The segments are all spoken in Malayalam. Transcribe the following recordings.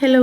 ഹലോ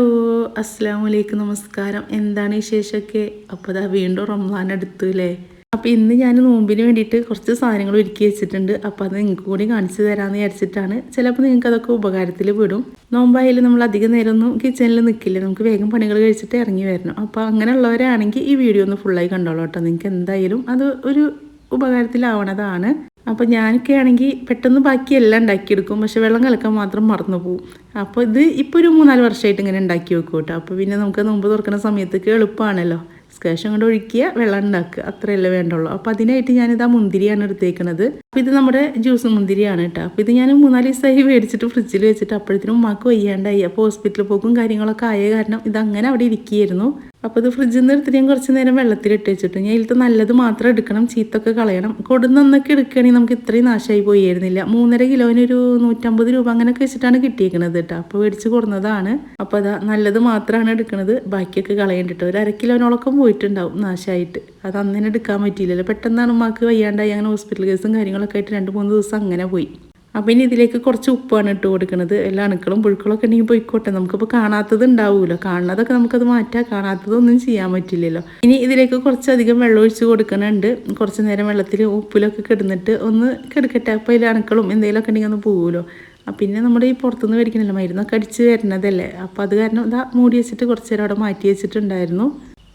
അസ്സാം വലൈക്കും നമസ്കാരം എന്താണ് വിശേഷമൊക്കെ? അപ്പോൾ അതാ വീണ്ടും റംസാൻ എടുത്തു അല്ലേ അപ്പോൾ ഇന്ന് ഞാൻ നോമ്പിന് വേണ്ടിയിട്ട് കുറച്ച് സാധനങ്ങൾ ഒരുക്കി വെച്ചിട്ടുണ്ട്. അപ്പോൾ അത് നിങ്ങൾക്ക് കൂടി കാണിച്ചു തരാമെന്ന് വിചാരിച്ചിട്ടാണ്. ചിലപ്പോൾ നിങ്ങൾക്ക് അതൊക്കെ ഉപകാരത്തിൽ വിടും നോമ്പായാലും നമ്മൾ അധികം നേരമൊന്നും കിച്ചണിൽ നിൽക്കില്ല. നമുക്ക് വേഗം പണികൾ കഴിച്ചിട്ട് ഇറങ്ങി വരണം. അപ്പോൾ അങ്ങനെയുള്ളവരാണെങ്കിൽ ഈ വീഡിയോ ഒന്ന് ഫുള്ളായി കണ്ടോളൂ കേട്ടോ. നിങ്ങൾക്ക് എന്തായാലും അത് ഒരു ഉപകാരത്തിലാവണതാണ്. അപ്പോൾ ഞാനൊക്കെ ആണെങ്കിൽ പെട്ടെന്ന് ബാക്കി എല്ലാം ഉണ്ടാക്കിയെടുക്കും. പക്ഷെ വെള്ളം കലക്കാൻ മാത്രം മറന്നു പോകും അപ്പോൾ ഇത് ഇപ്പോൾ ഒരു മൂന്നാൽ വർഷമായിട്ട് ഇങ്ങനെ ഉണ്ടാക്കി വെക്കും കേട്ടോ അപ്പോൾ പിന്നെ നമുക്ക് നോമ്പ് തുറക്കുന്ന സമയത്തേക്ക് എളുപ്പമാണല്ലോ സ്കാഷ് കൊണ്ട് ഒഴിക്കുക വെള്ളം ഉണ്ടാക്കുക. അത്രയല്ലേ വേണ്ടുള്ളൂ. അപ്പോൾ അതിനായിട്ട് ഞാനിത് ആ മുന്തിരിയാണ് എടുത്തേക്കുന്നത് അപ്പോൾ ഇത് നമ്മുടെ ജ്യൂസ് മുന്തിരിയാണ് കേട്ടോ. അപ്പോൾ ഇത് ഞാൻ മൂന്നാൽ ദിവസമായി മേടിച്ചിട്ട് ഫ്രിഡ്ജിൽ വെച്ചിട്ട് അപ്പോഴത്തേനും ഉമ്മാക്ക് വയ്യാണ്ടായി. അപ്പോൾ ഹോസ്പിറ്റലിൽ പോക്കും കാര്യങ്ങളൊക്കെ ആയ കാരണം ഇത് അങ്ങനെ അവിടെ ഇരിക്കുകയായിരുന്നു. അപ്പോൾ ഇത് ഫ്രിഡ്ജിൽ നിന്ന് എടുത്തിട്ട് ഞാൻ കുറച്ച് നേരം വെള്ളത്തിൽ ഇട്ട് വെച്ചിട്ട്. ഞാൻ ഇതിലത്തെ നല്ലത് മാത്രം എടുക്കണം ചീത്തൊക്കെ കളയണം. കൊടുന്നൊക്കെ എടുക്കുകയാണെങ്കിൽ നമുക്ക് ഇത്രയും നാശമായി പോയിരുന്നില്ല. മൂന്നര കിലോന് ഒരു നൂറ്റമ്പത് രൂപ അങ്ങനെയൊക്കെ വെച്ചിട്ടാണ് കിട്ടിയിരിക്കുന്നത് കേട്ടോ. അപ്പോൾ മേടിച്ച് കൊടുന്നതാണ്. അപ്പോൾ അതാ നല്ലത് മാത്രമാണ് എടുക്കുന്നത് ബാക്കിയൊക്കെ കളയേണ്ടിട്ട്. ഒരു അര കിലോനോളൊക്കെ പോയിട്ടുണ്ടാവും നാശമായിട്ട് അത് അന്ന് എടുക്കാൻ പറ്റിയില്ലല്ലോ. പെട്ടെന്നാണ് ഉമ്മാക്ക് വയ്യാണ്ടായി. അങ്ങനെ ഹോസ്പിറ്റൽ കേസും കാര്യങ്ങളൊക്കെ ആയിട്ട് രണ്ട് മൂന്ന് ദിവസം അങ്ങനെ പോയി. അപ്പം ഇനി ഇതിലേക്ക് കുറച്ച് ഉപ്പാണ് ഇട്ട് കൊടുക്കുന്നത് എല്ലാ അണുക്കളും പുഴുക്കളൊക്കെ ഉണ്ടെങ്കിൽ പോയിക്കോട്ടെ. നമുക്കിപ്പോൾ കാണാത്തത് ഉണ്ടാവുമല്ലോ കാണുന്നതൊക്കെ നമുക്കത് മാറ്റാം. കാണാത്തതൊന്നും ചെയ്യാൻ പറ്റില്ലല്ലോ. ഇനി ഇതിലേക്ക് കുറച്ചധികം വെള്ളം ഒഴിച്ച് കൊടുക്കുന്നുണ്ട് കുറച്ച് നേരം വെള്ളത്തിൽ ഉപ്പിലൊക്കെ കിടന്നിട്ട് ഒന്ന് കിടക്കട്ടെ. അപ്പോൾ അതിൽ അണുക്കളും എന്തെങ്കിലുമൊക്കെ ഉണ്ടെങ്കിൽ ഒന്ന് പോകുമല്ലോ പിന്നെ നമ്മുടെ ഈ പുറത്തുനിന്ന് മേടിക്കണല്ലോ. മരുന്നൊക്കെ അടിച്ച് വരുന്നതല്ലേ അപ്പോൾ അത് കാരണം ഇതാ മൂടി വെച്ചിട്ട് കുറച്ച് നേരം അവിടെ മാറ്റി വെച്ചിട്ടുണ്ടായിരുന്നു.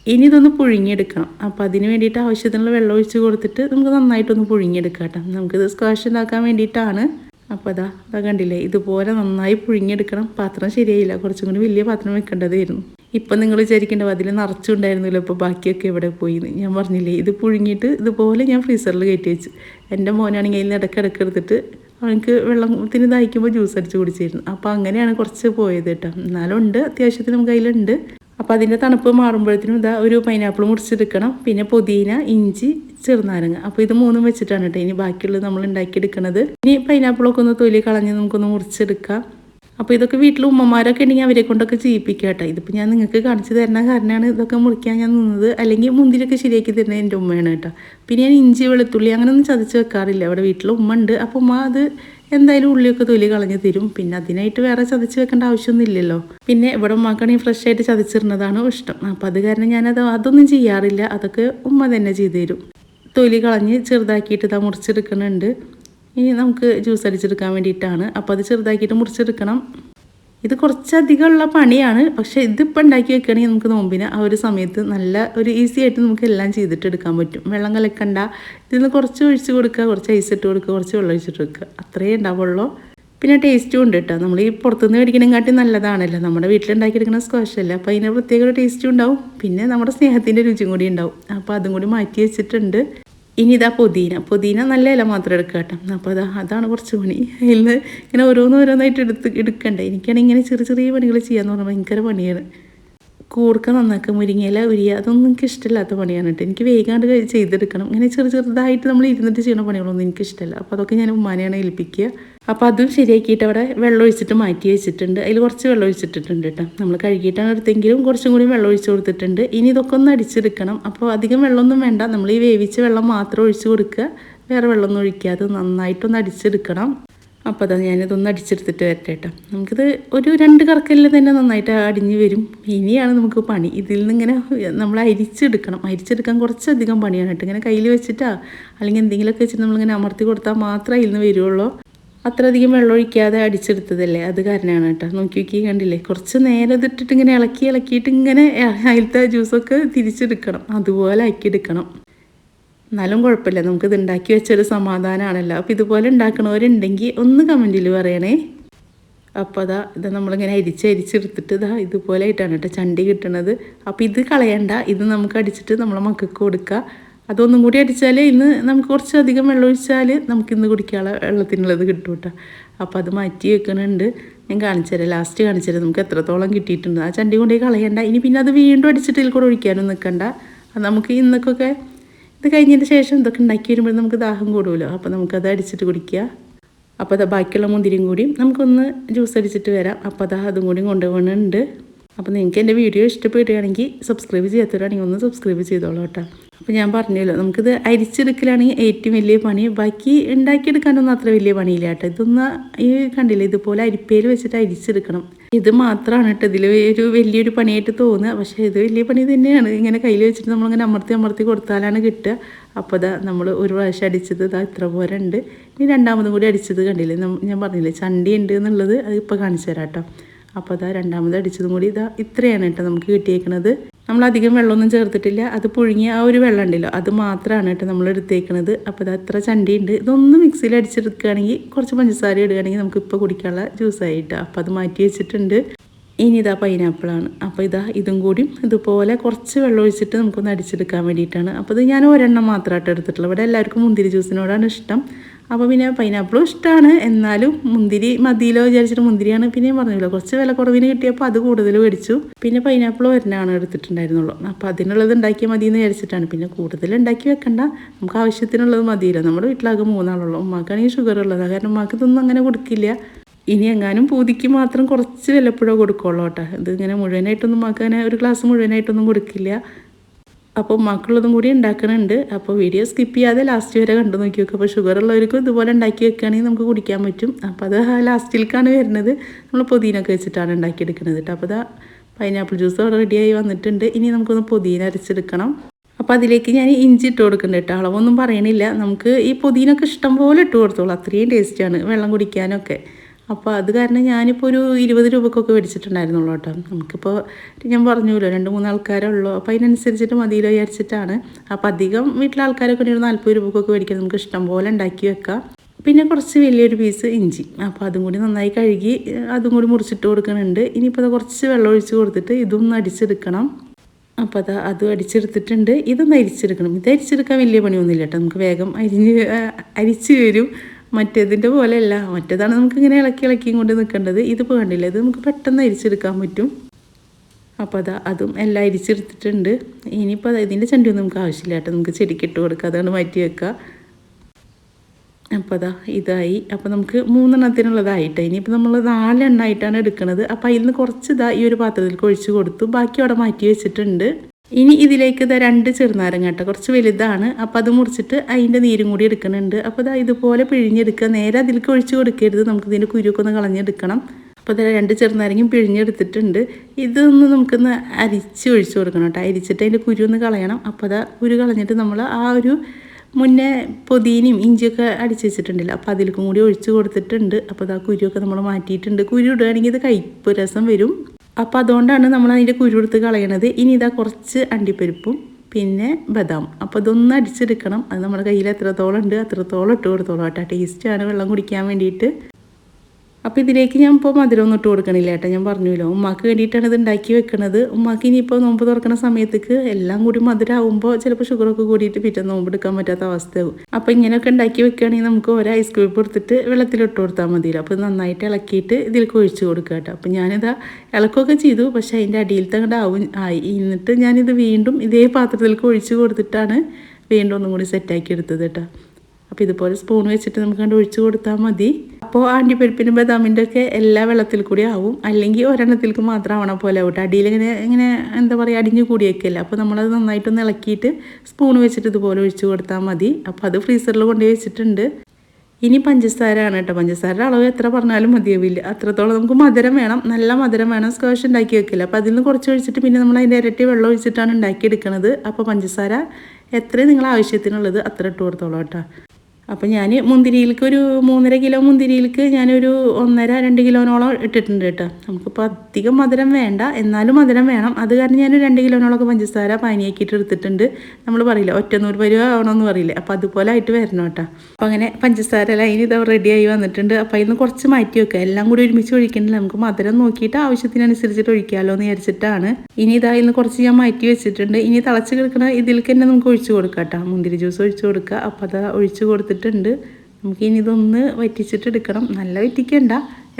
ഇനി ഇതൊന്ന് പുഴുങ്ങിയെടുക്കണം. അപ്പോൾ അതിന് വേണ്ടിയിട്ട് ആവശ്യത്തിനുള്ള വെള്ളം ഒഴിച്ച് കൊടുത്തിട്ട് നമുക്ക് നന്നായിട്ടൊന്ന് പുഴുങ്ങിയെടുക്കാം കേട്ടോ. നമുക്കിത് സ്ക്വാഷ് ഉണ്ടാക്കാൻ വേണ്ടിയിട്ടാണ്. അപ്പോൾ അതാ അതാ കണ്ടില്ലേ? ഇതുപോലെ നന്നായി പുഴുങ്ങിയെടുക്കണം. പാത്രം ശരിയായില്ല. കുറച്ചും കൂടി വലിയ പാത്രം വെക്കേണ്ടതായിരുന്നു. ഇപ്പം നിങ്ങൾ വിചാരിക്കേണ്ടത് അതിൽ നിറച്ചുണ്ടായിരുന്നില്ല. ഇപ്പോൾ ബാക്കിയൊക്കെ ഇവിടെ പോയി ഞാൻ പറഞ്ഞില്ലേ ഇത് പുഴുങ്ങിയിട്ട് ഇതുപോലെ ഞാൻ ഫ്രീസറിൽ കയറ്റി വെച്ചു. എന്റെ മോനാണെങ്കിൽ അതിൽ ഇടയ്ക്കിടയ്ക്ക് എടുത്തിട്ട് അവനക്ക് വെള്ളത്തിന് ദാഹിക്കുമ്പോൾ ജ്യൂസ് അടിച്ച് കുടിച്ചിരുന്നു. അപ്പോൾ അങ്ങനെയാണ് കുറച്ച് പോയത് കേട്ടോ. എന്നാലും ഉണ്ട്. അത്യാവശ്യത്തിന് നമുക്ക് അതിലുണ്ട്. അപ്പോൾ അതിന്റെ തണുപ്പ് മാറുമ്പോഴത്തേനും ഇതാ ഒരു പൈനാപ്പിൾ മുറിച്ചെടുക്കണം. പിന്നെ പുതിന ഇഞ്ചി ചെറുനാരങ്ങ. അപ്പോൾ ഇത് മൂന്നും വെച്ചിട്ടാണ് കേട്ടോ ഇനി ബാക്കിയുള്ളത് നമ്മൾ ഉണ്ടാക്കിയെടുക്കണത്. ഇനി പൈനാപ്പിളൊക്കെ ഒന്ന് തൊലി കളഞ്ഞ് നമുക്കൊന്ന് മുറിച്ചെടുക്കാം. അപ്പോൾ ഇതൊക്കെ വീട്ടിൽ ഉമ്മമാരൊക്കെ ഉണ്ടെങ്കിൽ അവരെ കൊണ്ടൊക്കെ ചെയ്യിപ്പിക്കുക കേട്ടോ ഇതിപ്പോൾ ഞാൻ നിങ്ങൾക്ക് കാണിച്ചു തരുന്ന കാരണമാണ് ഇതൊക്കെ മുറിക്കാൻ ഞാൻ നിന്നത്. അല്ലെങ്കിൽ മുന്തിരിയൊക്കെ ശരിയാക്കി തരുന്നത് എന്റെ ഉമ്മയാണ് കേട്ടോ പിന്നെ ഞാൻ ഇഞ്ചി വെളുത്തുള്ളി അങ്ങനെയൊന്നും ചതച്ച് വെക്കാറില്ല. അവിടെ വീട്ടിൽ ഉമ്മ ഉണ്ട്. അപ്പോൾ ഉമ്മ അത് എന്തായാലും ഉള്ളിയൊക്കെ തൊലി കളഞ്ഞു തരും. പിന്നെ അതിനായിട്ട് വേറെ ചതച്ച് വെക്കേണ്ട ആവശ്യമൊന്നും ഇല്ലല്ലോ പിന്നെ ഇവിടെ ഉമ്മാക്കാണെങ്കിൽ ഫ്രഷ് ആയിട്ട് ചതച്ചിരുന്നതാണ് ഇഷ്ടം. അപ്പം അത് കാരണം ഞാനത് അതൊന്നും ചെയ്യാറില്ല. അതൊക്കെ ഉമ്മ തന്നെ ചെയ്തു തരും. തൊലി കളഞ്ഞ് ചെറുതാക്കിയിട്ട് ഇതാ മുറിച്ചെടുക്കുന്നുണ്ട് ഇനി നമുക്ക് ജ്യൂസ് അടിച്ചെടുക്കാൻ വേണ്ടിയിട്ടാണ്. അപ്പോൾ അത് ചെറുതാക്കിയിട്ട് മുറിച്ചെടുക്കണം. ഇത് കുറച്ചധികമുള്ള പണിയാണ്. പക്ഷേ ഇതിപ്പോൾ ഉണ്ടാക്കി വെക്കുകയാണെങ്കിൽ നമുക്ക് നോമ്പിന് ആ ഒരു സമയത്ത് നല്ല ഒരു ഈസി ആയിട്ട് നമുക്ക് എല്ലാം ചെയ്തിട്ട് എടുക്കാൻ പറ്റും. വെള്ളം കലക്കണ്ട. ഇതിൽ നിന്ന് കുറച്ച് ഒഴിച്ച് കൊടുക്കുക കുറച്ച് ഐസ് ഇട്ട് കൊടുക്കുക കുറച്ച് വെള്ളം ഒഴിച്ചിട്ട് കൊടുക്കുക. അത്രയേ ഉണ്ടാവുള്ളൂ. പിന്നെ ടേസ്റ്റും ഉണ്ട് കേട്ടോ. നമ്മൾ ഈ പുറത്തുനിന്ന് മേടിക്കണേക്കാട്ടി നല്ലതാണല്ലോ. നമ്മുടെ വീട്ടിലുണ്ടാക്കിയെടുക്കുന്ന അല്ലേ? അപ്പോൾ അതിന് പ്രത്യേക ഒരു ടേസ്റ്റും ഉണ്ടാവും. പിന്നെ നമ്മുടെ സ്നേഹത്തിന്റെ രുചിയും കൂടി ഉണ്ടാവും. അപ്പോൾ അതും കൂടി മാറ്റി വെച്ചിട്ടുണ്ട്. ഇനി ഇതാ പുതിന. പുതിന നല്ല ഇല മാത്രം എടുക്കുക കേട്ടോ. അപ്പോൾ അതാ അതാണ് കുറച്ച് പണി. നിന്ന് ഇങ്ങനെ ഓരോന്നോരോന്നായിട്ട് എടുത്ത് എടുക്കണ്ടേ. എനിക്കാണെങ്കിൽ ഇങ്ങനെ ചെറിയ ചെറിയ പണികൾ ചെയ്യാന്ന് പറഞ്ഞാൽ ഭയങ്കര പണിയാണ്. കൂർക്ക നന്നാക്കുക മുരിങ്ങയില ഉരിയ അതൊന്നും എനിക്ക് ഇഷ്ടമില്ലാത്ത പണിയാണ് കേട്ടോ. എനിക്ക് വേഗാണ്ട് ചെയ്തെടുക്കണം. ഇങ്ങനെ ചെറു ചെറുതായിട്ട് നമ്മൾ ഇരുന്നിട്ട് ചെയ്യുന്ന പണികളൊന്നും എനിക്ക് ഇഷ്ടമല്ല. അപ്പോൾ അതൊക്കെ ഞാൻ ഉമ്മാനെയാണ് ഏൽപ്പിക്കുക. അപ്പോൾ അതും ശരിയാക്കിയിട്ട് അവിടെ വെള്ളം ഒഴിച്ചിട്ട് മാറ്റി വെച്ചിട്ടുണ്ട്. അതിൽ കുറച്ച് വെള്ളം ഒഴിച്ചിട്ടിട്ടുണ്ട് കേട്ടോ. നമ്മൾ കഴുകിയിട്ടാണ് എടുത്തെങ്കിലും കുറച്ചും കൂടി വെള്ളം ഒഴിച്ച് കൊടുത്തിട്ടുണ്ട്. ഇനി ഇതൊക്കെ ഒന്ന് അടിച്ചെടുക്കണം. അപ്പോൾ അധികം വെള്ളമൊന്നും വേണ്ട. നമ്മൾ ഈ വേവിച്ച വെള്ളം മാത്രം ഒഴിച്ച് കൊടുക്കുക. വേറെ വെള്ളമൊന്നും ഒഴിക്കാതെ നന്നായിട്ടൊന്ന് അടിച്ചെടുക്കണം. അപ്പോൾ അതാ ഞാനിതൊന്ന് അടിച്ചെടുത്തിട്ട് വരട്ടെ കേട്ടോ നമുക്കിത് ഒരു രണ്ട് കറക്കലിൽ തന്നെ നന്നായിട്ട് അടിഞ്ഞ് വരും. ഇനിയാണ് നമുക്ക് പണി. ഇതിൽ നിന്ന് ഇങ്ങനെ നമ്മൾ അരിച്ചെടുക്കണം. അരിച്ചെടുക്കാൻ കുറച്ചധികം പണിയാണ് കേട്ടോ ഇങ്ങനെ കയ്യിൽ വെച്ചിട്ടാ അല്ലെങ്കിൽ എന്തെങ്കിലുമൊക്കെ വെച്ചിട്ട് നമ്മളിങ്ങനെ അമർത്തി കൊടുത്താൽ മാത്രമേ അതിൽ നിന്ന് വരുള്ളൂ. അത്രയധികം വെള്ളം ഒഴിക്കാതെ അടിച്ചെടുത്തതല്ലേ? അത് കാരണമാണ് കേട്ടോ നോക്കി നോക്കി കണ്ടില്ലേ? കുറച്ച് നേരം ഇതിട്ടിട്ട് ഇങ്ങനെ ഇളക്കി ഇളക്കിയിട്ട് ഇങ്ങനെ അതിലത്തെ ജ്യൂസൊക്കെ തിരിച്ചെടുക്കണം. അതുപോലെ ആക്കിയെടുക്കണം. എന്നാലും കുഴപ്പമില്ല. നമുക്കിത് ഉണ്ടാക്കി വെച്ചൊരു സമാധാനമാണല്ലോ അപ്പോൾ ഇതുപോലെ ഉണ്ടാക്കണവരുണ്ടെങ്കിൽ ഒന്ന് കമന്റിൽ പറയണേ. അപ്പോൾ അതാ ഇത് നമ്മളിങ്ങനെ അരിച്ച് അരിച്ചെടുത്തിട്ട് ഇതാ ഇതുപോലെ ആയിട്ടാണ് കേട്ടോ ചണ്ടി കിട്ടണത്. അപ്പോൾ ഇത് കളയണ്ട. ഇത് നമുക്ക് അടിച്ചിട്ട് നമ്മളെ മക്കൾക്ക് കൊടുക്കുക അതൊന്നും കൂടി അടിച്ചാൽ ഇന്ന് നമുക്ക് കുറച്ചധികം വെള്ളം ഒഴിച്ചാൽ നമുക്ക് ഇന്ന് കുടിക്കാനുള്ള വെള്ളത്തിനുള്ളത് കിട്ടും കേട്ടോ. അപ്പോൾ അത് മാറ്റി വെക്കണുണ്ട്. ഞാൻ കാണിച്ചു തരാം. ലാസ്റ്റ് കാണിച്ചു തരാം. നമുക്ക് എത്രത്തോളം കിട്ടിയിട്ടുണ്ട്. ആ ചണ്ടി കൊണ്ടേ കളയണ്ട. ഇനി പിന്നെ അത് വീണ്ടും അടിച്ചിട്ട് ഇതിൽ കൂടെ ഒഴിക്കാനും നിൽക്കണ്ട നമുക്ക് ഇന്നൊക്കെ ഇത് കഴിഞ്ഞതിന് ശേഷം ഇതൊക്കെ ഉണ്ടാക്കി വരുമ്പോൾ നമുക്ക് ദാഹം കൂടുമല്ലോ. അപ്പോൾ നമുക്കത് അടിച്ചിട്ട് കുടിക്കുക. അപ്പോൾ അത് ബാക്കിയുള്ള മുന്തിരിയും കൂടി നമുക്കൊന്ന് ജ്യൂസ് അടിച്ചിട്ട് വരാം. അപ്പോൾ അത് അതും കൂടി കൊണ്ടുപോകുന്നുണ്ട്. അപ്പോൾ നിങ്ങൾക്ക് എന്റെ വീഡിയോ ഇഷ്ടപ്പെടുകയാണെങ്കിൽ സബ്സ്ക്രൈബ് ചെയ്യാത്തവരാണെങ്കിൽ ഒന്ന് സബ്സ്ക്രൈബ് ചെയ്തോളൂ കേട്ടോ. അപ്പോൾ ഞാൻ പറഞ്ഞല്ലോ നമുക്കിത് അരിച്ചെടുക്കലാണെങ്കിൽ ഏറ്റവും വലിയ പണി. ബാക്കി ഉണ്ടാക്കിയെടുക്കാനൊന്നും അത്ര വലിയ പണിയില്ല കേട്ടോ. ഇതൊന്ന് ഈ കണ്ടില്ല ഇതുപോലെ അരിപ്പയിൽ വെച്ചിട്ട് അരിച്ചെടുക്കണം. ഇത് മാത്രമാണ് കേട്ടോ. ഇതിൽ ഒരു വലിയൊരു പണിയായിട്ട് തോന്നുക. പക്ഷേ ഇത് വലിയ പണി തന്നെയാണ്. ഇങ്ങനെ കയ്യിൽ വെച്ചിട്ട് നമ്മളിങ്ങനെ അമർത്തി അമർത്തി കൊടുത്താലാണ് കിട്ടുക. അപ്പോൾ ഇതാ നമ്മൾ ഒരു പ്രാവശ്യം അടിച്ചത് ഇതാ ഇത്ര പോലെ ഉണ്ട്. ഇനി രണ്ടാമതും കൂടി അടിച്ചത് കണ്ടില്ലേ? ഞാൻ പറഞ്ഞില്ലേ ചണ്ടി ഉണ്ട് എന്നുള്ളത് അത് ഇപ്പോൾ കാണിച്ചു തരാം കേട്ടോ. അപ്പോൾ അതാ രണ്ടാമത് അടിച്ചതും കൂടി ഇതാ ഇത്രയാണ് കേട്ടോ നമുക്ക് കിട്ടിയേക്കുന്നത് നമ്മൾ അധികം വെള്ളമൊന്നും ചേർത്തിട്ടില്ല. അത് പുഴുങ്ങിയ ആ ഒരു വെള്ളം ഉണ്ടല്ലോ അത് മാത്രമാണ് കേട്ടോ നമ്മൾ എടുത്തേക്കുന്നത് അപ്പോൾ ഇത് അത്ര ചണ്ടിയുണ്ട്. ഇതൊന്ന് മിക്സിയിൽ അടിച്ചെടുക്കുകയാണെങ്കിൽ കുറച്ച് പഞ്ചസാര ഇടുകയാണെങ്കിൽ നമുക്ക് ഇപ്പോൾ കുടിക്കാനുള്ള ജ്യൂസായി ജ്യൂസായിട്ട് അപ്പോൾ അത് മാറ്റി വെച്ചിട്ടുണ്ട്. ഇനി ഇതാ പൈനാപ്പിളാണ് അപ്പോൾ ഇതാ ഇതും കൂടി ഇതുപോലെ കുറച്ച് വെള്ളം ഒഴിച്ചിട്ട് നമുക്കൊന്ന് അടിച്ചെടുക്കാൻ വേണ്ടിയിട്ടാണ്. അപ്പോൾ ഇത് ഞാൻ ഒരെണ്ണം മാത്രമായിട്ട് എടുത്തിട്ടുള്ളൂ ഇവിടെ എല്ലാവർക്കും മുന്തിരി ജ്യൂസിനോടാണ് ഇഷ്ടം. അപ്പോൾ പിന്നെ പൈനാപ്പിളും ഇഷ്ടമാണ് എന്നാലും മുന്തിരി മതിയിലോ വിചാരിച്ചിട്ട് മുന്തിരിയാണ് പിന്നെയും പറഞ്ഞില്ല കുറച്ച് വില കുറവിന് കിട്ടിയപ്പോൾ അത് കൂടുതൽ മേടിച്ചു. പിന്നെ പൈനാപ്പിൾ വരുന്നതാണ് എടുത്തിട്ടുണ്ടായിരുന്നുള്ളൂ. അപ്പോൾ അതിനുള്ളത് ഉണ്ടാക്കിയാൽ മതി എന്ന് വിചാരിച്ചിട്ടാണ്. പിന്നെ കൂടുതൽ ഉണ്ടാക്കി വെക്കണ്ട. നമുക്ക് ആവശ്യത്തിനുള്ളത് മതിയില്ല. നമ്മുടെ വീട്ടിലാകെ മൂന്നാളുള്ളൂ. ഉമ്മാക്കാണെങ്കിൽ ഷുഗർ ഉള്ളതാണ് കാരണം ഉമ്മാക്ക് ഇതൊന്നും അങ്ങനെ കൊടുക്കില്ല. ഇനി എങ്ങാനും പൂതിക്ക് മാത്രം കുറച്ച് വല്ലപ്പോഴോ കൊടുക്കുള്ളൂ കേട്ടോ. ഇത് ഇങ്ങനെ മുഴുവനായിട്ടൊന്നും ഉമ്മാക്ക് അങ്ങനെ ഒരു ഗ്ലാസ് മുഴുവനായിട്ടൊന്നും കൊടുക്കില്ല. അപ്പോൾ മക്കളതും കൂടി ഉണ്ടാക്കണുണ്ട്. അപ്പോൾ വീഡിയോ സ്കിപ്പ് ചെയ്യാതെ ലാസ്റ്റ് വരെ കണ്ടു നോക്കി വെക്കും. അപ്പോൾ ഷുഗർ ഉള്ളവർക്കും ഇതുപോലെ ഉണ്ടാക്കി വെക്കുകയാണെങ്കിൽ നമുക്ക് കുടിക്കാൻ പറ്റും. അപ്പോൾ അത് ലാസ്റ്റിലേക്കാണ് വരുന്നത്. നമ്മൾ പുതിനൊക്കെ വെച്ചിട്ടാണ് ഉണ്ടാക്കിയെടുക്കുന്നത് കേട്ടോ അപ്പോൾ അതാ പൈനാപ്പിൾ ജ്യൂസ് അവിടെ റെഡിയായി വന്നിട്ടുണ്ട്. ഇനി നമുക്കൊന്ന് പുതിന അരച്ചെടുക്കണം. അപ്പോൾ അതിലേക്ക് ഞാൻ ഇഞ്ചി ഇട്ട് കൊടുക്കുന്നുണ്ട് കേട്ടോ അളവൊന്നും പറയണില്ല. നമുക്ക് ഈ പുതിനൊക്കെ ഇഷ്ടം പോലെ ഇട്ട് കൊടുത്തോളൂ. അത്രയും ടേസ്റ്റാണ് വെള്ളം കുടിക്കാനൊക്കെ. അപ്പോൾ അത് കാരണം ഞാനിപ്പോൾ ഒരു ഇരുപത് രൂപക്കൊക്കെ മേടിച്ചിട്ടുണ്ടായിരുന്നുള്ളൂ കേട്ടോ. നമുക്കിപ്പോൾ ഞാൻ പറഞ്ഞല്ലോ രണ്ട് മൂന്ന് ആൾക്കാരേ ഉള്ളൂ. അപ്പോൾ അതിനനുസരിച്ചിട്ട് മതിയിലോ വിചാരിച്ചിട്ടാണ്. അപ്പോൾ അധികം വീട്ടിലെ ആൾക്കാരൊക്കെ ഒരു നാൽപ്പത് രൂപക്കൊക്കെ മേടിക്കാൻ നമുക്ക് ഇഷ്ടം പോലെ ഉണ്ടാക്കി വെക്കാം. പിന്നെ കുറച്ച് വലിയൊരു പീസ് ഇഞ്ചി. അപ്പോൾ അതും കൂടി നന്നായി കഴുകി അതും കൂടി മുറിച്ചിട്ട് കൊടുക്കുന്നുണ്ട് ഇനിയിപ്പോൾ അത് കുറച്ച് വെള്ളം ഒഴിച്ച് കൊടുത്തിട്ട് ഇതൊന്ന് അടിച്ചെടുക്കണം. അപ്പോൾ അത് അതും അടിച്ചെടുത്തിട്ടുണ്ട്. ഇതൊന്ന് അരിച്ചെടുക്കണം. ഇത് അരിച്ചെടുക്കാൻ വലിയ പണിയൊന്നുമില്ല കേട്ടോ. നമുക്ക് വേഗം അരിഞ്ഞ് അരിച്ച് വരും. മറ്റേതിന്റെ പോലെയല്ല. മറ്റേതാണ് നമുക്ക് ഇങ്ങനെ ഇളക്കി ഇളക്കിയും കൊണ്ട് നിൽക്കേണ്ടത്. ഇത് കണ്ടില്ല? ഇത് നമുക്ക് പെട്ടെന്ന് അരിച്ചെടുക്കാൻ പറ്റും. അപ്പോൾ അതാ അതും എല്ലാം അരിച്ചെടുത്തിട്ടുണ്ട്. ഇനിയിപ്പോൾ ഇതിന്റെ ചണ്ടിയൊന്നും നമുക്ക് ആവശ്യമില്ല കേട്ടോ. നമുക്ക് ചെടിക്കിട്ട് കൊടുക്കുക അതാണ് മാറ്റി വെക്കുക അപ്പോൾ അതാ ഇതായി. അപ്പോൾ നമുക്ക് മൂന്നെണ്ണത്തിനുള്ളതായിട്ട്. ഇനിയിപ്പോൾ നമ്മൾ നാലെണ്ണമായിട്ടാണ് എടുക്കുന്നത് അപ്പോൾ അതിൽ നിന്ന് കുറച്ച് ഇതാ ഈ ഒരു പാത്രത്തിലേക്ക് ഒഴിച്ച് കൊടുത്തു. ബാക്കി അവിടെ മാറ്റി വെച്ചിട്ടുണ്ട്. ഇനി ഇതിലേക്ക് ഇതാ രണ്ട് ചെറുനാരങ്ങ കേട്ടോ. കുറച്ച് വലുതാണ്. അപ്പോൾ അത് മുറിച്ചിട്ട് അതിന്റെ നീരും കൂടി എടുക്കുന്നുണ്ട്. അപ്പോൾ ഇതാ ഇതുപോലെ പിഴിഞ്ഞെടുക്കുക. നേരെ അതിലേക്ക് ഒഴിച്ച് കൊടുക്കരുത്. നമുക്ക് ഇതിന്റെ കുരുക്കൊന്ന് കളഞ്ഞെടുക്കണം. അപ്പോൾ ഇതിൽ രണ്ട് ചെറുനാരങ്ങയും പിഴിഞ്ഞെടുത്തിട്ടുണ്ട്. ഇതൊന്ന് നമുക്കൊന്ന് അരിച്ച് ഒഴിച്ച് കൊടുക്കണം കേട്ടോ. അരിച്ചിട്ട് അതിന്റെ കുരു ഒന്ന് കളയണം. അപ്പോൾ അതാ കുരു കളഞ്ഞിട്ട് നമ്മൾ ആ ഒരു മുന്നേ പൊതിനയും ഇഞ്ചിയൊക്കെ അടിച്ച് വെച്ചിട്ടുണ്ടല്ലോ. അപ്പോൾ അതിലേക്കും കൂടി ഒഴിച്ച് കൊടുത്തിട്ടുണ്ട്. അപ്പോൾ അത് ആ കുരുവൊക്കെ നമ്മൾ മാറ്റിയിട്ടുണ്ട്. കുരു ഇടുകയാണെങ്കിൽ ഇത് കയ്പ്പ് രസം വരും. അപ്പോൾ അതുകൊണ്ടാണ് നമ്മൾ അതിന്റെ കുരുവെടുത്ത് കളയണത്. ഇനി ഇതാ കുറച്ച് അണ്ടിപ്പരിപ്പും പിന്നെ ബദാം. അപ്പോൾ ഇതൊന്ന് അടിച്ചെടുക്കണം. അത് നമ്മുടെ കയ്യിൽ എത്രത്തോളം ഉണ്ട് അത്രത്തോളം ഇട്ട് കൊടുത്തോളൂ കേട്ടോ. ടേസ്റ്റാണ് വെള്ളം കുടിക്കാൻ വേണ്ടിയിട്ട്. അപ്പോൾ ഇതിലേക്ക് ഞാൻ ഇപ്പോൾ മധുരമൊന്നും ഇട്ട് കൊടുക്കണില്ല കേട്ടോ ഞാൻ പറഞ്ഞല്ലോ ഉമ്മാക്ക് വേണ്ടിയിട്ടാണ് ഇത് ഉണ്ടാക്കി വെക്കണത്. ഉമ്മാക്ക് ഇനിയിപ്പോൾ നോമ്പ് തുറക്കുന്ന സമയത്തേക്ക് എല്ലാം കൂടി മധുരമാകുമ്പോൾ ചിലപ്പോൾ ഷുഗറൊക്കെ കൂടിയിട്ട് പിറ്റേ നോമ്പ് എടുക്കാൻ പറ്റാത്ത അവസ്ഥയാവും. അപ്പോൾ ഇങ്ങനെയൊക്കെ ഉണ്ടാക്കി വെക്കുകയാണെങ്കിൽ നമുക്ക് ഒരു ഐസ് ക്യൂബ് എടുത്തിട്ട് വെള്ളത്തിലിട്ട് കൊടുത്താൽ മതിയല്ലോ. അപ്പോൾ നന്നായിട്ട് ഇളക്കിയിട്ട് ഇതിലേക്ക് ഒഴിച്ച് കൊടുക്കുക കേട്ടോ. അപ്പോൾ ഞാനിതാ ഇളക്കുകയൊക്കെ ചെയ്തു പക്ഷേ അതിന്റെ അടിയിലത്തെ അങ്ങോട്ട് ആവും ആയി. എന്നിട്ട് ഞാനിത് വീണ്ടും ഇതേ പാത്രത്തിലേക്ക് ഒഴിച്ച് കൊടുത്തിട്ടാണ് വീണ്ടും ഒന്നും കൂടി സെറ്റാക്കി എടുത്തത് കേട്ടോ. അപ്പോൾ ഇതുപോലെ സ്പൂൺ വെച്ചിട്ട് നമുക്ക് കണ്ട് ഒഴിച്ചു കൊടുത്താൽ മതി. അപ്പോൾ ആണ്ടിപ്പരിപ്പിനും ബദാമിന്റെ ഒക്കെ എല്ലാ വെള്ളത്തിൽ കൂടി ആവും. അല്ലെങ്കിൽ ഒരെണ്ണത്തിലേക്ക് മാത്രം ആവണ പോലെ ആവട്ടെ അടിയിൽ ഇങ്ങനെ എന്താ പറയുക അടിഞ്ഞു കൂടിയൊക്കെയല്ല അപ്പോൾ നമ്മളത് നന്നായിട്ടൊന്ന് ഇളക്കിയിട്ട് സ്പൂൺ വെച്ചിട്ട് ഇതുപോലെ ഒഴിച്ചു കൊടുത്താൽ മതി. അപ്പോൾ അത് ഫ്രീസറിൽ കൊണ്ടുപോയി വെച്ചിട്ടുണ്ട്. ഇനി പഞ്ചസാര ആണ് കേട്ടോ പഞ്ചസാരയുടെ അളവ് എത്ര പറഞ്ഞാലും മതിയാവില്ല. അത്രത്തോളം നമുക്ക് മധുരം വേണം. നല്ല മധുരം വേണം. സ്ക്വാഷ് ഉണ്ടാക്കി വെക്കില്ല. അപ്പോൾ അതിൽ നിന്ന് കുറച്ച് ഒഴിച്ചിട്ട് പിന്നെ നമ്മൾ അതിന്റെ ഇരട്ടി വെള്ളം ഒഴിച്ചിട്ടാണ് ഉണ്ടാക്കിയെടുക്കുന്നത് അപ്പോൾ പഞ്ചസാര എത്രയും നിങ്ങൾ ആവശ്യത്തിനുള്ളത് അത്ര ഇട്ട് കൊടുത്തോളൂ കേട്ടോ അപ്പോൾ ഞാൻ മുന്തിരിയിലേക്ക് ഒരു മൂന്നര കിലോ മുന്തിരിയിലേക്ക് ഞാനൊരു ഒന്നര രണ്ട് കിലോനോളം ഇട്ടിട്ടുണ്ട് കേട്ടോ. നമുക്കിപ്പോൾ അധികം മധുരം വേണ്ട. എന്നാലും മധുരം വേണം. അത് കാരണം ഞാൻ രണ്ട് കിലോനോളമൊക്കെ പഞ്ചസാര പാനിയാക്കിയിട്ട് എടുത്തിട്ടുണ്ട്. നമ്മൾ പറയില്ല ഒറ്റനൂറ് രൂപ ആവണമെന്ന് പറയില്ല. അപ്പോൾ അതുപോലെ ആയിട്ട് വരണം കേട്ടോ. അപ്പോൾ അങ്ങനെ പഞ്ചസാര ലൈൻ ഇത് റെഡിയായി വന്നിട്ടുണ്ട്. അപ്പോൾ നിന്ന് കുറച്ച് മാറ്റി വെക്കുക എല്ലാം കൂടി ഒരുമിച്ച് ഒഴിക്കണില്ല നമുക്ക് മധുരം നോക്കിയിട്ട് ആവശ്യത്തിനനുസരിച്ചിട്ട് ഒഴിക്കാമല്ലോ എന്ന് വിചാരിച്ചിട്ടാണ്. ഇനി ഇതാ ഇന്ന് കുറച്ച് ഞാൻ മാറ്റി വെച്ചിട്ടുണ്ട്. ഇനി തിളച്ച് കിടക്കുന്ന ഇതിലേക്ക് തന്നെ നമുക്ക് ഒഴിച്ച് കൊടുക്കാം കേട്ടോ. മുന്തിരി ജ്യൂസ് ഒഴിച്ച് കൊടുക്കുക. അപ്പോൾ അത് ഒഴിച്ച് കൊടുത്തിട്ടുണ്ട് നമുക്ക് ഇനി ഇതൊന്ന് വറ്റിച്ചിട്ട് എടുക്കണം നല്ല വറ്റിക്കണ്ട.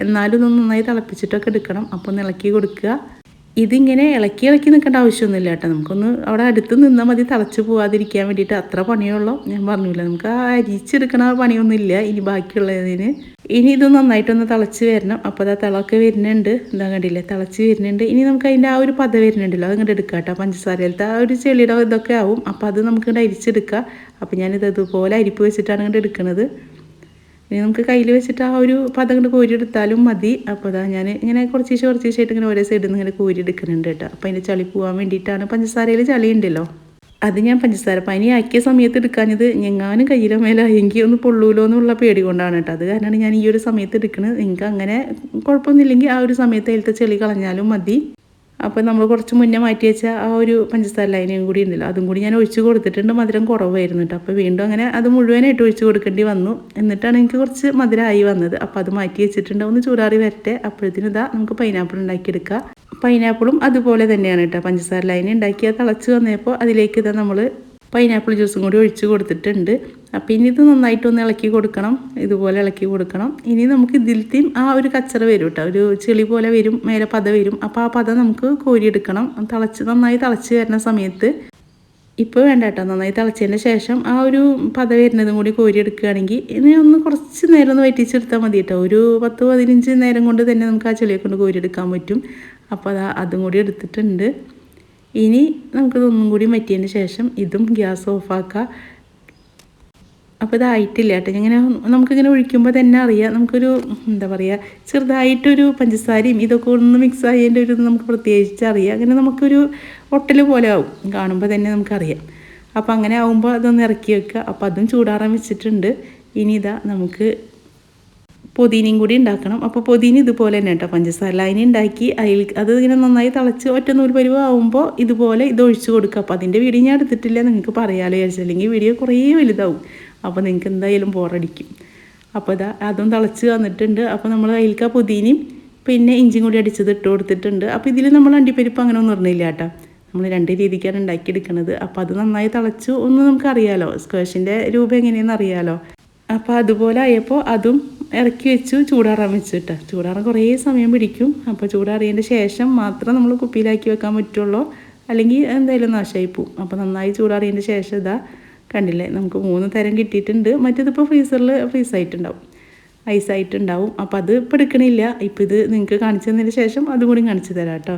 എന്നാലും ഇതൊന്ന് നന്നായി തിളപ്പിച്ചിട്ടൊക്കെ എടുക്കണം. അപ്പോൾ ഒന്ന് ഇളക്കി കൊടുക്കുക. ഇതിങ്ങനെ ഇളക്കി ഇളക്കി നിൽക്കേണ്ട ആവശ്യമൊന്നുമില്ല കേട്ടോ. നമുക്കൊന്ന് അവിടെ അടുത്ത് നിന്നാൽ മതി തളച്ച് പോവാതിരിക്കാൻ വേണ്ടിയിട്ട് അത്ര പണിയുള്ളൂ. ഞാൻ പറഞ്ഞില്ല നമുക്ക് ആ അരിച്ചെടുക്കണ പണിയൊന്നുമില്ല ഇനി ബാക്കിയുള്ളതിന്. ഇനി ഇത് നന്നായിട്ടൊന്ന് തിളച്ച് വരണം. അപ്പോൾ അതാ തിളക്കെ വരുന്നുണ്ട്. എന്താ കണ്ടില്ലേ തിളച്ച് വരുന്നുണ്ട്. ഇനി നമുക്ക് അതിന്റെ ആ ഒരു പത വരുന്നുണ്ടല്ലോ അത് ഇങ്ങോട്ട് കേട്ടോ. പഞ്ചസാരയിലത്തെ ആ ഒരു ചെളിയുടെ ഇതൊക്കെ ആവും. അപ്പോൾ അത് നമുക്ക് ഇങ്ങോട്ട് അരിച്ചെടുക്കാം. അപ്പോൾ ഞാനിത് അതുപോലെ അരിപ്പ് വെച്ചിട്ടാണ് ഇങ്ങോട്ട് എടുക്കുന്നത് ഇനി നമുക്ക് കയ്യിൽ വെച്ചിട്ട് ആ ഒരു പദം കോരി കോരിയെടുത്താലും മതി. അപ്പോൾ അതാ ഞാൻ ഇങ്ങനെ കുറച്ച് ദിവസം കുറച്ച് ദിവസമായിട്ട് ഇങ്ങനെ ഓരോ സൈഡിൽ നിന്ന് ഇങ്ങനെ കോരി എടുക്കുന്നുണ്ട് കേട്ടോ. അപ്പോൾ അതിന്റെ ചളി പോകാൻ വേണ്ടിയിട്ടാണ് പഞ്ചസാരയിൽ ചളി ഉണ്ടല്ലോ. അത് ഞാൻ പഞ്ചസാര പനി ആക്കിയ സമയത്ത് എടുക്കാഞ്ഞത് ഞങ്ങാനും കയ്യിലോ മേലെ എങ്കിൽ ഒന്ന് പൊള്ളൂലോ എന്നുള്ള പേടി കൊണ്ടാണ് കേട്ടോ. അത് കാരണമാണ് ഞാൻ ഈ ഒരു സമയത്ത് എടുക്കുന്നത് നിങ്ങൾക്ക് അങ്ങനെ കുഴപ്പമൊന്നുമില്ലെങ്കിൽ ആ ഒരു സമയത്ത് അതിലത്തെ ചെളി കളഞ്ഞാലും മതി. അപ്പോൾ നമ്മൾ കുറച്ച് മുന്നേ മാറ്റി വെച്ച ആ ഒരു പഞ്ചസാര ലൈനയും കൂടി ഉണ്ടല്ലോ അതും കൂടി ഞാൻ ഒഴിച്ച് കൊടുത്തിട്ടുണ്ട് മധുരം കുറവായിരുന്നു കേട്ടോ അപ്പോൾ വീണ്ടും അങ്ങനെ അത് മുഴുവനായിട്ട് ഒഴിച്ച് കൊടുക്കേണ്ടി വന്നു. എന്നിട്ടാണ് എനിക്ക് കുറച്ച് മധുരമായി വന്നത്. അപ്പോൾ അത് മാറ്റി വെച്ചിട്ടുണ്ട്. ഒന്ന് ചൂടാറി വരട്ടെ. അപ്പോഴത്തേനും ഇതാ നമുക്ക് പൈനാപ്പിൾ ഉണ്ടാക്കിയെടുക്കാം. പൈനാപ്പിളും അതുപോലെ തന്നെയാണ് കേട്ടോ പഞ്ചസാര ലൈനി ഉണ്ടാക്കി അത് തിളച്ച് വന്നപ്പോൾ അതിലേക്ക് ഇതാ നമ്മൾ പൈനാപ്പിൾ ജ്യൂസും കൂടി ഒഴിച്ച് കൊടുത്തിട്ടുണ്ട്. അപ്പോൾ ഇനി ഇത് നന്നായിട്ടൊന്ന് ഇളക്കി കൊടുക്കണം. ഇതുപോലെ ഇളക്കി കൊടുക്കണം. ഇനി നമുക്ക് ഇതിലത്തെയും ആ ഒരു കച്ചറ വരും കേട്ടോ. ഒരു ചെളി പോലെ വരും മേലെ പത വരും. അപ്പോൾ ആ പത നമുക്ക് കോരിയെടുക്കണം. തിളച്ച് നന്നായി തിളച്ച് വരുന്ന സമയത്ത് ഇപ്പോൾ വേണ്ട കേട്ടോ. നന്നായി തിളച്ചതിന് ശേഷം ആ ഒരു പത വരുന്നതും കൂടി കോരിയെടുക്കുകയാണെങ്കിൽ ഇനി ഒന്ന് കുറച്ച് നേരം ഒന്ന് വറ്റിച്ചെടുത്താൽ മതി കേട്ടോ. ഒരു പത്ത് പതിനഞ്ച് നേരം കൊണ്ട് തന്നെ നമുക്ക് ആ ചെളിയെ കൊണ്ട് കോരിയെടുക്കാൻ പറ്റും. അപ്പോൾ അതാ അതും കൂടി എടുത്തിട്ടുണ്ട്. ഇനി നമുക്കിതൊന്നും കൂടി മറ്റിയതിന് ശേഷം ഇതും ഗ്യാസ് ഓഫാക്കുക. അപ്പോൾ ഇതായിട്ടില്ല കേട്ടോ. ഇങ്ങനെ നമുക്കിങ്ങനെ ഒഴിക്കുമ്പോൾ തന്നെ അറിയാം. നമുക്കൊരു എന്താ പറയുക ചെറുതായിട്ടൊരു പഞ്ചസാരയും ഇതൊക്കെ ഒന്ന് മിക്സ് ആയതിന്റെ ഒരു നമുക്ക് പ്രത്യേകിച്ച് അറിയാം. അങ്ങനെ നമുക്കൊരു ഒട്ടൽ പോലെ ആവും. കാണുമ്പോൾ തന്നെ നമുക്കറിയാം. അപ്പോൾ അങ്ങനെ ആവുമ്പോൾ അതൊന്ന് ഇറക്കി വെക്കുക. അപ്പോൾ അതും ചൂടാറാൻ വെച്ചിട്ടുണ്ട്. ഇനി ഇതാ നമുക്ക് പൊതിനയും കൂടി ഉണ്ടാക്കണം. അപ്പോൾ പൊതിന ഇതുപോലെ തന്നെ കേട്ടോ. പഞ്ചസാര ലൈനി ഉണ്ടാക്കി അതിൽ അത് ഇങ്ങനെ നന്നായി തിളച്ച് ഒറ്റ നൂൽ പരിവ് ആവുമ്പോൾ ഇതുപോലെ ഇത് ഒഴിച്ചു കൊടുക്കുക. അപ്പോൾ അതിന്റെ വീഡിയോ ഞാൻ എടുത്തിട്ടില്ല. നിങ്ങൾക്ക് പറയാമല്ലോ വിചാരിച്ചു. അല്ലെങ്കിൽ വീഡിയോ കുറേ വലുതാവും. അപ്പോൾ നിങ്ങൾക്ക് എന്തായാലും ബോറടിക്കും അപ്പോൾ ഇതാ അതും തിളച്ച് വന്നിട്ടുണ്ട്. അപ്പോൾ നമ്മൾ അതിലേക്ക് ആ പുതിനയും പിന്നെ ഇഞ്ചിയും കൂടി അടിച്ചത് ഇട്ട് കൊടുത്തിട്ടുണ്ട്. അപ്പോൾ ഇതിൽ നമ്മൾ അണ്ടിപ്പരിപ്പ് അങ്ങനെ ഒന്നും ഇടുന്നില്ല കേട്ടോ. നമ്മൾ രണ്ട് രീതിക്കാണ് ഉണ്ടാക്കിയെടുക്കുന്നത് അപ്പോൾ അത് നന്നായി തിളച്ചു ഒന്ന് നമുക്കറിയാലോ സ്ക്വാഷിന്റെ രൂപം എങ്ങനെയാണെന്ന് അറിയാലോ. അപ്പോൾ അതുപോലെ ആയപ്പോൾ അതും ഇറക്കി വെച്ചു ചൂടാറാൻ വെച്ചു കേട്ടോ. ചൂടാറാൻ കുറേ സമയം പിടിക്കും. അപ്പോൾ ചൂടാറിയതിന്റെ ശേഷം മാത്രം നമ്മൾ കുപ്പിയിലാക്കി വെക്കാൻ പറ്റുള്ളൂ. അല്ലെങ്കിൽ എന്തായാലും നാശമായി പോവും. അപ്പോൾ നന്നായി ചൂടാറിയതിന്റെ ശേഷം ഇതാ കണ്ടില്ലേ? നമുക്ക് മൂന്ന് തരം കിട്ടിയിട്ടുണ്ട്. മറ്റേതിപ്പോൾ ഫ്രീസറിൽ ഫ്രീസായിട്ടുണ്ടാവും ഐസായിട്ടുണ്ടാവും അപ്പോൾ അത് ഇപ്പോൾ എടുക്കണില്ല. ഇപ്പോൾ ഇത് നിങ്ങൾക്ക് കാണിച്ചു തന്നതിന് ശേഷം അതും കൂടി കാണിച്ചു തരാം കേട്ടോ.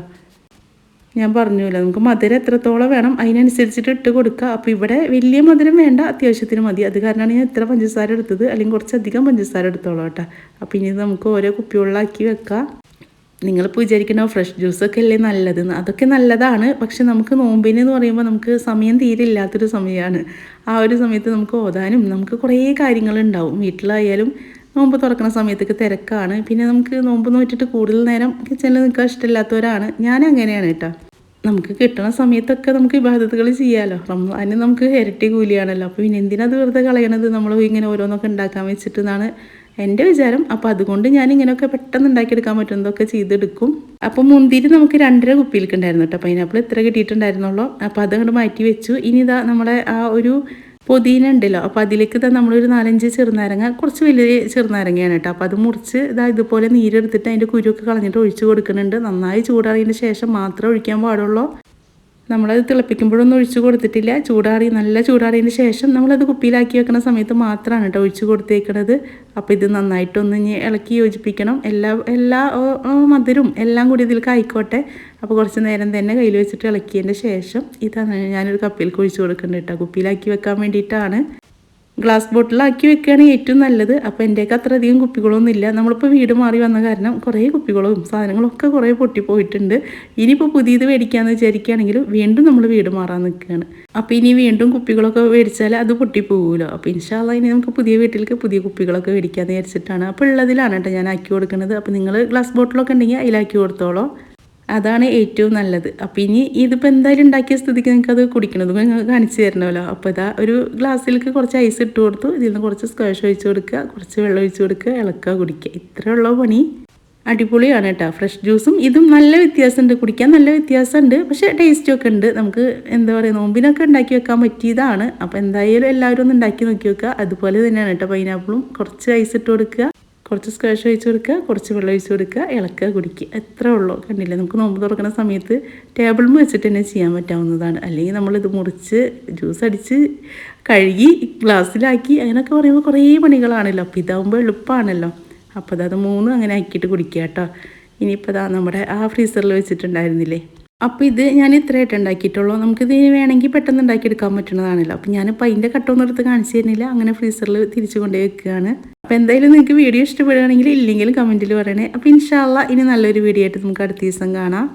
ഞാൻ പറഞ്ഞില്ല നമുക്ക് മധുരം എത്രത്തോളം വേണം അതിനനുസരിച്ചിട്ട് ഇട്ട് കൊടുക്കുക. അപ്പോൾ ഇവിടെ വലിയ മധുരം വേണ്ട അത്യാവശ്യത്തിന് മതി. അത് കാരണമാണ് ഞാൻ ഇത്ര പഞ്ചസാര എടുത്തത്. അല്ലെങ്കിൽ കുറച്ചധികം പഞ്ചസാര എടുത്തോളാം കേട്ടോ. അപ്പോൾ ഇനി നമുക്ക് ഓരോ കുപ്പികളിലാക്കി വെക്കാം. നിങ്ങളിപ്പോൾ വിചാരിക്കണോ ഫ്രഷ് ജ്യൂസൊക്കെ അല്ലേ നല്ലതെന്ന് അതൊക്കെ നല്ലതാണ്. പക്ഷെ നമുക്ക് നോമ്പിന് എന്ന് പറയുമ്പോൾ നമുക്ക് സമയം തീരെ ഇല്ലാത്തൊരു സമയമാണ് ആ ഒരു സമയത്ത് നമുക്ക് ഓതാനും നമുക്ക് കുറേ കാര്യങ്ങളുണ്ടാവും. വീട്ടിലായാലും നോമ്പ് തുറക്കുന്ന സമയത്തൊക്കെ തിരക്കാണ്. പിന്നെ നമുക്ക് നോമ്പ് നോറ്റിട്ട് കൂടുതൽ നേരം കിച്ചണിൽ നിൽക്കാൻ ഇഷ്ടമില്ലാത്തവരാണ്. ഞാൻ അങ്ങനെയാണ് കേട്ടോ. നമുക്ക് കിട്ടുന്ന സമയത്തൊക്കെ നമുക്ക് ഇബാദത്തുകൾ ചെയ്യാമല്ലോ റംസാന് നമുക്ക് ഇരട്ടി കൂലിയാണല്ലോ. അപ്പോൾ പിന്നെ എന്തിനത് വെറുതെ കളയണത്? നമ്മൾ ഇങ്ങനെ ഓരോന്നൊക്കെ ഉണ്ടാക്കാൻ വെച്ചിട്ട് എന്നാണ് എന്റെ വിചാരം അപ്പോൾ അതുകൊണ്ട് ഞാൻ ഇങ്ങനെയൊക്കെ പെട്ടെന്ന് ഉണ്ടാക്കിയെടുക്കാൻ പറ്റുന്നതൊക്കെ ചെയ്തെടുക്കും. അപ്പോൾ മുന്തിരി നമുക്ക് രണ്ടര കുപ്പിയിലേക്ക് ഉണ്ടായിരുന്നു കേട്ടോ പൈനാപ്പിൾ ഇത്ര കിട്ടിയിട്ടുണ്ടായിരുന്നുള്ളൂ. അപ്പോൾ അതങ്ങോട്ട് മാറ്റി വെച്ചു. ഇനി ഇതാ നമ്മളെ ആ ഒരു പൊതിന ഉണ്ടല്ലോ അപ്പോൾ അതിലേക്ക് ഇതാ നമ്മളൊരു നാലഞ്ച് ചെറുനാരങ്ങ കുറച്ച് വലിയ ചെറുനാരങ്ങയാണ് കേട്ടോ. അപ്പോൾ അത് മുറിച്ച് ഇതാ ഇതുപോലെ നീരെടുത്തിട്ട് അതിന്റെ കുരുവൊക്കെ കളഞ്ഞിട്ട് ഒഴിച്ചു കൊടുക്കുന്നുണ്ട്. നന്നായി ചൂടാറിയതിന് ശേഷം മാത്രമേ ഒഴിക്കാൻ പാടുള്ളൂ. നമ്മളത് തിളപ്പിക്കുമ്പോഴൊന്നും ഒഴിച്ചു കൊടുത്തിട്ടില്ല. ചൂടാറി നല്ല ചൂടാറിയതിന് ശേഷം നമ്മളത് കുപ്പിയിലാക്കി വെക്കുന്ന സമയത്ത് മാത്രമാണ് കേട്ടോ ഒഴിച്ചു കൊടുത്തേക്കണത്. അപ്പോൾ ഇത് നന്നായിട്ടൊന്ന് ഇനി ഇളക്കി യോജിപ്പിക്കണം. എല്ലാ എല്ലാ മധുരവും എല്ലാം കൂടി ഇതിൽ കായിക്കോട്ടെ അപ്പോൾ കുറച്ച് നേരം തന്നെ കയ്യിൽ വെച്ചിട്ട് ഇളക്കിയതിന്റെ ശേഷം ഇതാണ് ഞാനൊരു കപ്പിയിൽ ഒഴിച്ചു കൊടുക്കുന്നുണ്ട് കേട്ടോ. കുപ്പിയിലാക്കി വെക്കാൻ വേണ്ടിയിട്ടാണ്. ഗ്ലാസ് ബോട്ടിലാക്കി വെക്കുകയാണെങ്കിൽ ഏറ്റവും നല്ലത്. അപ്പോൾ എന്റെയൊക്കെ അത്ര അധികം കുപ്പികളൊന്നുമില്ല. നമ്മളിപ്പോൾ വീട് മാറി വന്ന കാരണം കുറേ കുപ്പികളും സാധനങ്ങളൊക്കെ കുറേ പൊട്ടിപ്പോയിട്ടുണ്ട്. ഇനിയിപ്പോൾ പുതിയത് മേടിക്കാമെന്ന് വിചാരിക്കുകയാണെങ്കിൽ വീണ്ടും നമ്മൾ വീട് മാറാൻ നിൽക്കുകയാണ്. അപ്പോൾ ഇനി വീണ്ടും കുപ്പികളൊക്കെ മേടിച്ചാൽ അത് പൊട്ടിപ്പോകുമല്ലോ അപ്പോൾ ഇൻഷാല്ല ഇനി നമുക്ക് പുതിയ വീട്ടിലേക്ക് പുതിയ കുപ്പികളൊക്കെ മേടിക്കാമെന്ന് വിചാരിച്ചിട്ടാണ്. അപ്പോൾ ഉള്ളതിലാണ് കേട്ടോ ഞാൻ ആക്കി കൊടുക്കുന്നത്. അപ്പോൾ നിങ്ങൾ ഗ്ലാസ് ബോട്ടിലൊക്കെ ഉണ്ടെങ്കിൽ അതിലാക്കി കൊടുത്തോളോ. അതാണ് ഏറ്റവും നല്ലത്. അപ്പോൾ ഇനി ഇതിപ്പോൾ എന്തായാലും ഉണ്ടാക്കിയ സ്ഥിതിക്ക് നിങ്ങൾക്ക് അത് കുടിക്കണത് നിങ്ങൾക്ക് കാണിച്ചു തരണമല്ലോ. അപ്പോൾ ഇതാ ഒരു ഗ്ലാസ്സിലേക്ക് കുറച്ച് ഐസ് ഇട്ട് കൊടുത്തു. ഇതിൽ നിന്ന് കുറച്ച് സ്ക്വാഷ് ഒഴിച്ച് കൊടുക്കുക. കുറച്ച് വെള്ളം ഒഴിച്ച് കൊടുക്കുക. ഇളക്കുക കുടിക്കുക. ഇത്രയുള്ള പണി. അടിപൊളിയാണ് കേട്ടോ. ഫ്രഷ് ജ്യൂസും ഇതും നല്ല വ്യത്യാസമുണ്ട്. കുടിക്കാൻ നല്ല വ്യത്യാസമുണ്ട്. പക്ഷേ ടേസ്റ്റും ഒക്കെ ഉണ്ട്. നമുക്ക് എന്താ പറയുക നോമ്പിനൊക്കെ ഉണ്ടാക്കി വെക്കാൻ പറ്റിയതാണ്. അപ്പോൾ എന്തായാലും എല്ലാവരും ഒന്ന് ഉണ്ടാക്കി നോക്കി വെക്കുക. അതുപോലെ തന്നെയാണ് കേട്ടോ പൈനാപ്പിളും കുറച്ച് ഐസ് ഇട്ട് കൊടുക്കുക. കുറച്ച് സ്ക്വാഷ് ഒഴിച്ച് കൊടുക്കുക കുറച്ച് വെള്ളം ഒഴിച്ച് കൊടുക്കുക ഇളക്കുക കുടിക്കുക. എത്ര ഉള്ളൂ. കണ്ടില്ലേ? നമുക്ക് നോമ്പ് തുറക്കുന്ന സമയത്ത് ടേബിളിൽ വെച്ചിട്ട് തന്നെ ചെയ്യാൻ പറ്റാവുന്നതാണ്. അല്ലെങ്കിൽ നമ്മളിത് മുറിച്ച് ജ്യൂസ് അടിച്ച് കഴുകി ഗ്ലാസ്സിലാക്കി അങ്ങനെയൊക്കെ പറയുമ്പോൾ കുറേ പണികളാണല്ലോ. അപ്പോൾ ഇതാകുമ്പോൾ എളുപ്പമാണല്ലോ. അപ്പോൾ അത് മൂന്നും അങ്ങനെ ആക്കിയിട്ട് കുടിക്കുക കേട്ടോ. ഇനിയിപ്പോൾ അതാ നമ്മുടെ ആ ഫ്രീസറിൽ വെച്ചിട്ടുണ്ടായിരുന്നില്ലേ? അപ്പോൾ ഇത് ഞാൻ ഇത്രയായിട്ട് ഉണ്ടാക്കിയിട്ടുള്ളൂ. നമുക്കിത് വേണമെങ്കിൽ പെട്ടെന്ന് ഉണ്ടാക്കിയെടുക്കാൻ പറ്റുന്നതാണല്ലോ. അപ്പോൾ ഞാനിപ്പോൾ അതിന്റെ കട്ടൊന്നും എടുത്ത് കാണിച്ചു തരുന്നില്ല. അങ്ങനെ ഫ്രീസറിൽ തിരിച്ചു കൊണ്ടേ വെക്കുകയാണ്. അപ്പോൾ എന്തായാലും നിങ്ങൾക്ക് വീഡിയോ ഇഷ്ടപ്പെടുകയാണെങ്കിൽ ഇല്ലെങ്കിലും കമന്റിൽ പറയണേ. അപ്പോൾ ഇൻഷാല്ല ഇനി നല്ലൊരു വീഡിയോ ആയിട്ട് നമുക്ക് അടുത്ത ദിവസം കാണാം.